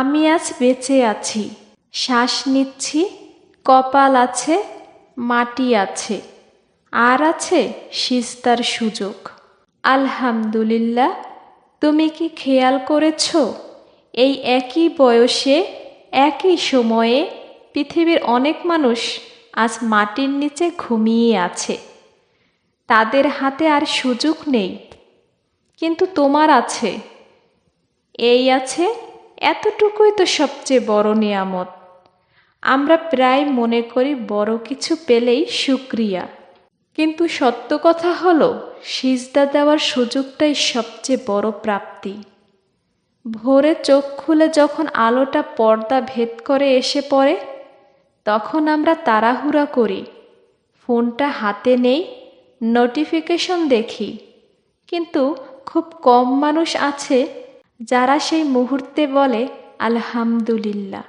আমি আজ বেঁচে আছি, শ্বাস নিচ্ছি, কপাল আছে, মাটি আছে, আর আছে সিস্তার সুযোগ। আলহামদুলিল্লাহ, তুমি কি খেয়াল করেছ? এই একই বয়সে, একই সময়ে, পৃথিবীর অনেক মানুষ আজ মাটির নিচে ঘুমিয়ে আছে। তাদের হাতে আর সুযোগ নেই। কিন্তু তোমার আছে। এই আছে এতটুকুই তো সবচেয়ে বড় নিয়ামত। আমরা প্রায় মনে করি বড় কিছু পেলেই সুক্রিয়া। কিন্তু সত্য কথা হলো, সিজদা দেওয়ার সুযোগটাই সবচেয়ে বড় প্রাপ্তি। ভোরে চোখ খুলে যখন আলোটা পর্দা ভেদ করে এসে পড়ে, তখন আমরা তাড়াহুড়া করি। ফোনটা হাতে নেই, নোটিফিকেশন দেখি। কিন্তু খুব কম মানুষ আছে যারা সেই মুহূর্তে বলে, আলহামদুলিল্লাহ,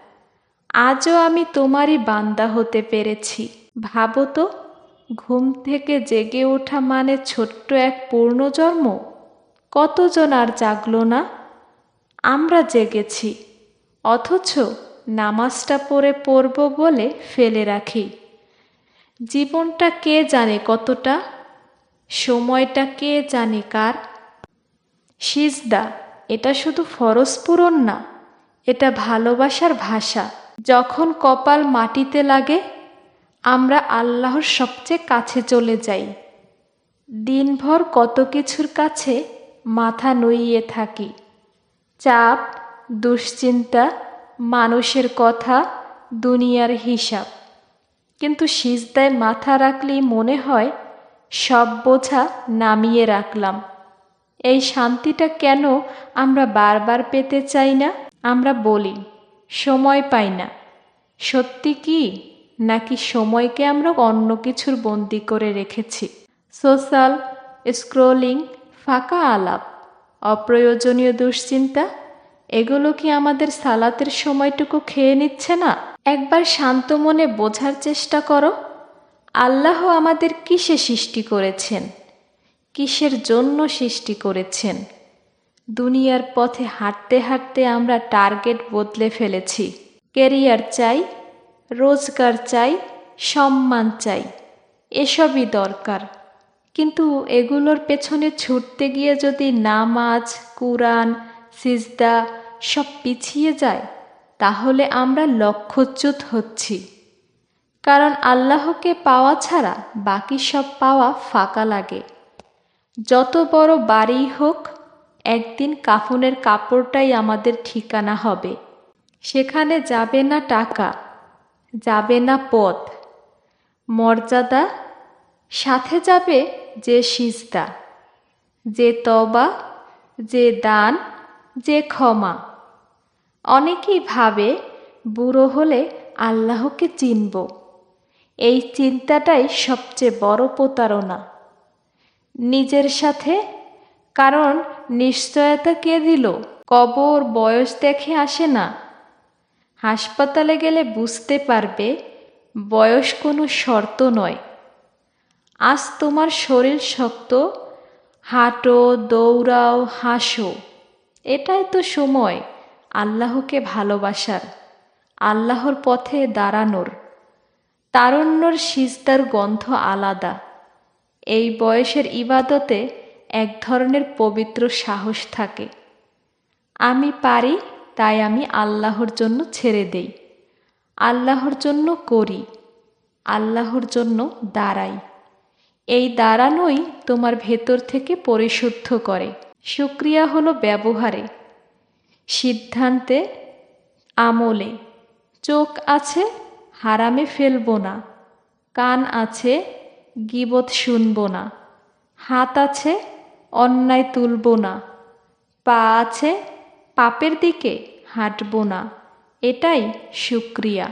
আজও আমি তোমারই বান্দা হতে পেরেছি। ভাবো তো, ঘুম থেকে জেগে ওঠা মানে ছোট্ট এক পূর্ণজন্ম কতজন আর জাগলো না? আমরা জেগেছি, অথচ নামাজটা পড়ে পড়ব বলে ফেলে রাখি। জীবনটা কে জানে কতটা? সময়টা কে জানে কার? সিজদা এটা শুধু ফরজ পূরণ না, এটা ভালোবাসার ভাষা। যখন কপাল মাটিতে লাগে, আমরা আল্লাহর সবচেয়ে কাছে চলে যাই। দিনভর কত কিছুর কাছে মাথা নুইয়ে থাকি। চাপ, দুশ্চিন্তা, মানুষের কথা, দুনিয়ার হিসাব। কিন্তু সিজদায় মাথা রাখলেই মনে হয়, সব বোঝা নামিয়ে রাখলাম। এই শান্তিটা কেন আমরা বারবার পেতে চাই না? আমরা বলি, সময় পাই না। সত্যি কি? নাকি সময়কে আমরা অন্য কিছুর বন্দি করে রেখেছি? সোশ্যাল স্ক্রোলিং ফাঁকা আলাপ, অপ্রয়োজনীয় দুশ্চিন্তা, এগুলো কি আমাদের সালাতের সময়টুকু খেয়ে নিচ্ছে না? একবার শান্ত মনে বোঝার চেষ্টা করো। আল্লাহ আমাদের কিসে সৃষ্টি করেছেন? কিসের জন্য সৃষ্টি করেছেন? দুনিয়ার পথে হাঁটতে হাঁটতে আমরা টার্গেট বদলে ফেলেছি। কেরিয়ার চাই, রোজগার চাই, সম্মান চাই, এসবই দরকার। কিন্তু এগুলোর পেছনে ছুটতে গিয়ে যদি নামাজ, কুরআন, সিজদা সব পিছিয়ে যায়, তাহলে আমরা লক্ষ্যচ্যুত হচ্ছি। কারণ আল্লাহকে পাওয়া ছাড়া বাকি সব পাওয়া ফাঁকা লাগে। যত বড় বাড়ি হোক, একদিন কাফনের কাপড়টাই আমাদের ঠিকানা হবে। সেখানে যাবে না টাকা, যাবে না পথ। মর্যাদা, সাথে যাবে যে সিজদা, যে তবা যে দান, যে ক্ষমা। অনেকেই ভাবে, বুড়ো হলে আল্লাহকে চিনব। এই চিন্তাটাই সবচেয়ে বড় প্রতারণা। নিজের সাথে? কারণ নিশ্চয়তা কে দিল? কবর বয়স দেখে আসে না। হাসপাতালে গেলে বুঝতে পারবে, বয়স কোনো শর্ত নয়। আজ তোমার শরীর শক্ত, হাঁটো, দৌড়াও, হাসো। এটাই তো সময়, আল্লাহকে ভালোবাসার, আল্লাহর পথে দাঁড়ানোর। তারণ্যর সিজদার গন্ধ আলাদা। এই বয়সের ইবাদতে এক ধরনের পবিত্র সাহস থাকে। আমি পারি, তাই আমি আল্লাহর জন্য ছেড়ে দেই। আল্লাহর জন্য করি, আল্লাহর জন্য দাঁড়াই। এই দাঁড়ানোই তোমার ভেতর থেকে পরিশুদ্ধ করে। সুক্রিয়া হলো ব্যবহারে। সিদ্ধান্তে, আমলে। চোখ আছে, হারামে ফেলব না। কান আছে গিবত শুনব না। হাত আছে, অন্যায় তুলব না। পা আছে, পাপের দিকে হাঁটব না। এটাই সুক্রিয়া।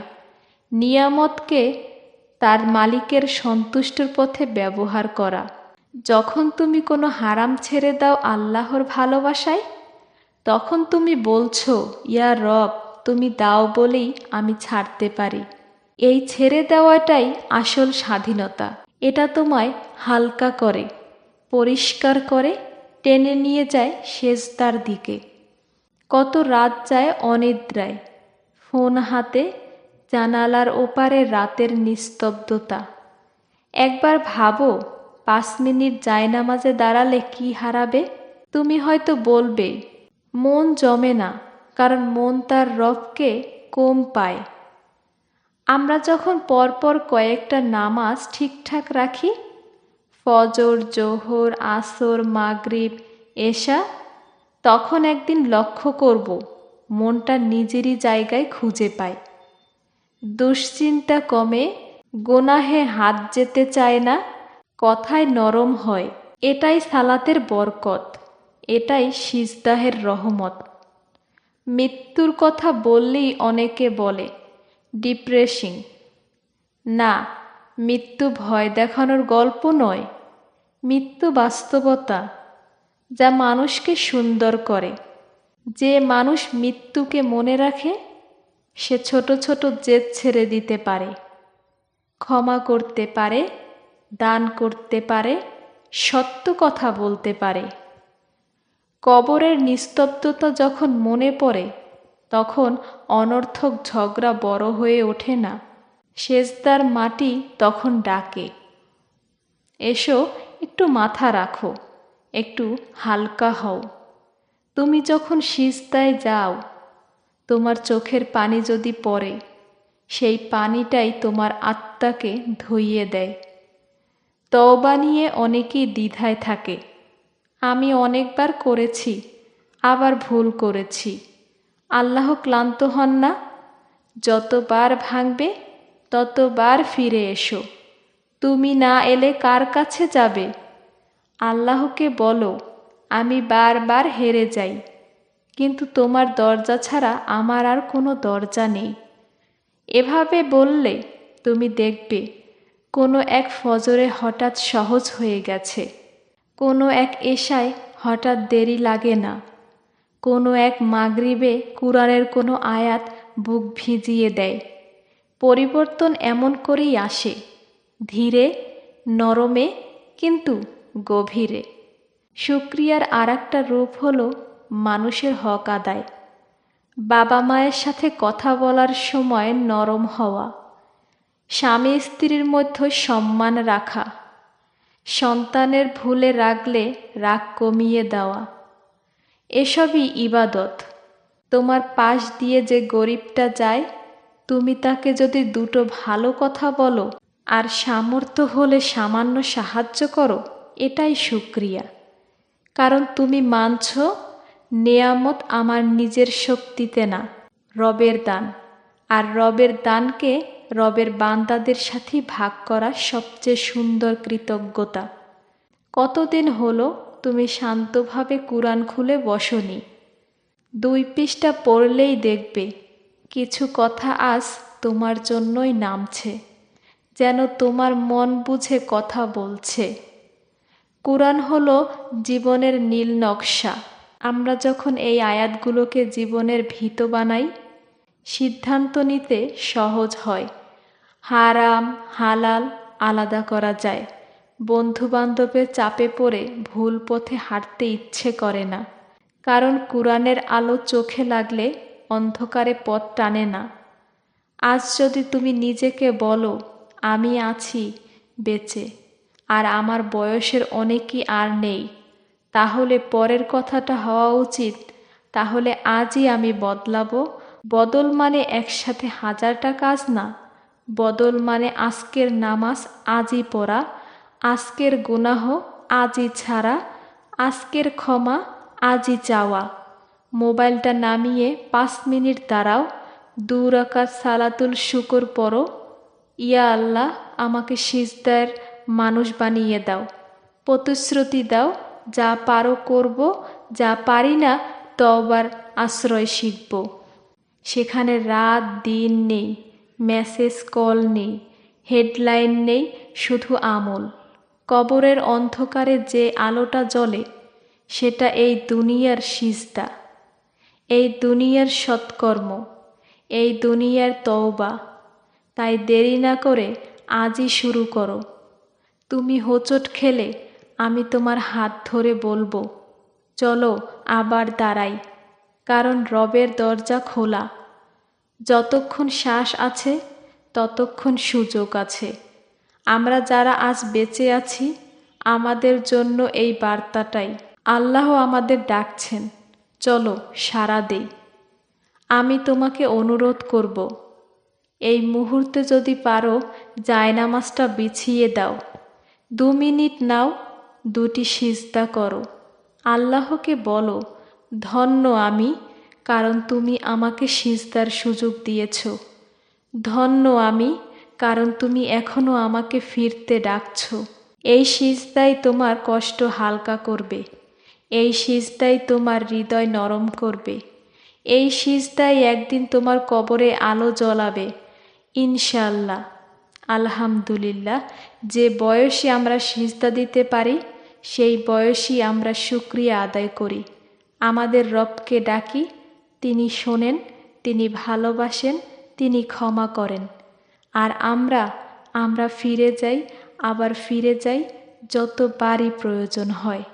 নিয়ামতকে তার মালিকের সন্তুষ্টর পথে ব্যবহার করা। যখন তুমি কোনো হারাম ছেড়ে দাও আল্লাহর ভালোবাসায়, তখন তুমি বলছো, ইয়া রব, তুমি দাও বলেই আমি ছাড়তে পারি। এই ছেড়ে দেওয়াটাই আসল স্বাধীনতা। এটা তোমায় হালকা করে, পরিষ্কার করে টেনে নিয়ে যায় শেষদার দিকে। কত রাত যায় অনিদ্রায়, ফোন হাতে জানালার ওপারে রাতের নিস্তব্ধতা। একবার ভাবো, পাঁচ মিনিট জায়নামাজে দাঁড়ালে কি হারাবে? তুমি হয়তো বলবে, মন জমে না, কারণ মন তার রবকে কম পায়। আমরা যখন পরপর কয়েকটা নামাজ ঠিকঠাক রাখি, ফজর, জোহর, আসর, মাগরিব, এশা, তখন একদিন লক্ষ্য করব, মনটা নিজেরই জায়গায় খুঁজে পায় দুশ্চিন্তা কমে, গোনাহে হাত যেতে চায় না, কথায় নরম হয়। এটাই সালাতের বরকত, এটাই সিজদাহের রহমত। মৃত্যুর কথা বললেই অনেকে বলে ডিপ্রেসিং না, মৃত্যু ভয় দেখানোর গল্প নয়, মৃত্যু বাস্তবতা, যা মানুষকে সুন্দর করে। যে মানুষ মৃত্যুকে মনে রাখে, সে ছোট ছোট জেদ ছেড়ে দিতে পারে। ক্ষমা করতে পারে, দান করতে পারে, সত্য কথা বলতে পারে। কবরের নিস্তব্ধতা যখন মনে পড়ে তখন অনর্থক ঝগড়া বড় হয়ে ওঠে না। সেজদার মাটি তখন ডাকে। এসো, একটু মাথা রাখো, একটু হালকা হও। তুমি যখন সিজদায় যাও, তোমার চোখের পানি যদি পড়ে, সেই পানিটাই তোমার আত্মাকে ধুইয়ে দেয়। তওবা নিয়ে অনেকেই দ্বিধায় থাকে। আমি অনেকবার করেছি, আবার ভুল করেছি। আল্লাহ ক্লান্ত হন না। যতবার ভাঙবে, ততবার ফিরে এসো। তুমি না এলে কার কাছে যাবে? আল্লাহকে বলো, আমি বারবার হেরে যাই। কিন্তু তোমার দরজা ছাড়া আমার আর কোনো দরজা নেই। এভাবে বললে তুমি দেখবে, কোনো এক ফজরে হঠাৎ সহজ হয়ে গেছে। কোনো এক এশায় হঠাৎ দেরি লাগে না। কোনো এক মাগরিবে কুরআনের কোনো আয়াত বুক ভিজিয়ে দেয়। পরিবর্তন এমন করেই আসে, ধীরে, নরমে, কিন্তু গভীরে। শুক্রিয়ার আর একটা রূপ হল মানুষের হক আদায়। বাবা মায়ের সাথে কথা বলার সময় নরম হওয়া। স্বামী স্ত্রীর মধ্যে সম্মান রাখা। সন্তানের ভুলে রাগলে রাগ কমিয়ে দেওয়া। এসবই ইবাদত। তোমার পাশ দিয়ে যে গরিবটা যায়, তুমি তাকে যদি দুটো ভালো কথা বলো আর সামর্থ্য হলে সামান্য সাহায্য করো, এটাই সুক্রিয়া। কারণ তুমি মানছ, নেয়ামত আমার নিজের শক্তিতে না, রবের দান। আর রবের দানকে রবের বান্দাদের সাথে ভাগ করা সবচেয়ে সুন্দর কৃতজ্ঞতা। কতদিন হলো তুমি শান্তভাবে কুরআন খুলে বসনি। দুই পৃষ্ঠা পড়লেই দেখবে, কিছু কথা আজ তোমার জন্যই নামছে, যেন তোমার মন বুঝে কথা বলছে। কোরআন হলো জীবনের নীল নকশা। আমরা যখন এই আয়াতগুলোকে জীবনের ভীত বানাই, সিদ্ধান্ত নিতে সহজ হয়। হারাম, হালাল আলাদা করা যায়। বন্ধুবান্ধবের চাপে পড়ে ভুল পথে হাঁটতে ইচ্ছে করে না। কারণ কোরআনের আলো চোখে লাগলে অন্ধকারে পথ টানে না। আজ যদি তুমি নিজেকে বলো, আমি আছি, বেঁচে, আর আমার বয়সের অনেকই আর নেই, তাহলে পরের কথাটা হওয়া উচিত, তাহলে আজই আমি বদলাবো। বদল মানে একসাথে হাজারটা কাজ না। বদল মানে আজকের নামাজ আজই পড়া। আজকের গুনাহ আজই ছাড়া, আজকের ক্ষমা আজই চাওয়া। মোবাইলটা নামিয়ে পাঁচ মিনিট দাঁড়াও, দু রাকাত সালাতুল শুকর পড়ো। ইয়া আল্লাহ, আমাকে সিজদার মানুষ বানিয়ে দাও। প্রতিশ্রুতি দাও, যা পারো করব, যা পারি না তবার আশ্রয় শিখব। সেখানে রাত, দিন নেই, মেসেজ কল নেই, হেডলাইন নেই, শুধু আমল। কবরের অন্ধকারে যে আলোটা জ্বলে, সেটা এই দুনিয়ার সিজদা। এই দুনিয়ার সৎকর্ম, এই দুনিয়ার তওবা। তাই দেরি না করে আজই শুরু করো। তুমি হোঁচট খেলে আমি তোমার হাত ধরে বলব, চলো আবার দাঁড়াই। কারণ রবের দরজা খোলা। যতক্ষণ শ্বাস আছে, ততক্ষণ সুযোগ আছে। আমরা যারা আজ বেঁচে আছি, আমাদের জন্য এই বার্তাটাই। আল্লাহ আমাদের ডাকছেন, চলো সারা দেই। আমি তোমাকে অনুরোধ করব, এই মুহূর্তে যদি পারো জায়নামাজটা বিছিয়ে দাও। দু মিনিট নাও, দুটি সিজদা করো। আল্লাহকে বলো, ধন্য আমি, কারণ তুমি আমাকে সিজদার সুযোগ দিয়েছ। ধন্য আমি কারণ তুমি এখনও আমাকে ফিরতে ডাকছ। এই সিজদাই তোমার কষ্ট হালকা করবে। এই সিজদাই তোমার হৃদয় নরম করবে। এই সিজদাই একদিন তোমার কবরে আলো জ্বলাবে। ইনশাল্লাহ আলহামদুলিল্লাহ। যে বয়সে আমরা সিজদা দিতে পারি, সেই বয়সই আমরা শুক্রিয়া আদায় করি। আমাদের রবকে ডাকি, তিনি শোনেন, তিনি ভালোবাসেন, তিনি ক্ষমা করেন। আর আমরা আমরা ফিরে যাই আবার ফিরে যাই যতবারই প্রয়োজন হয়।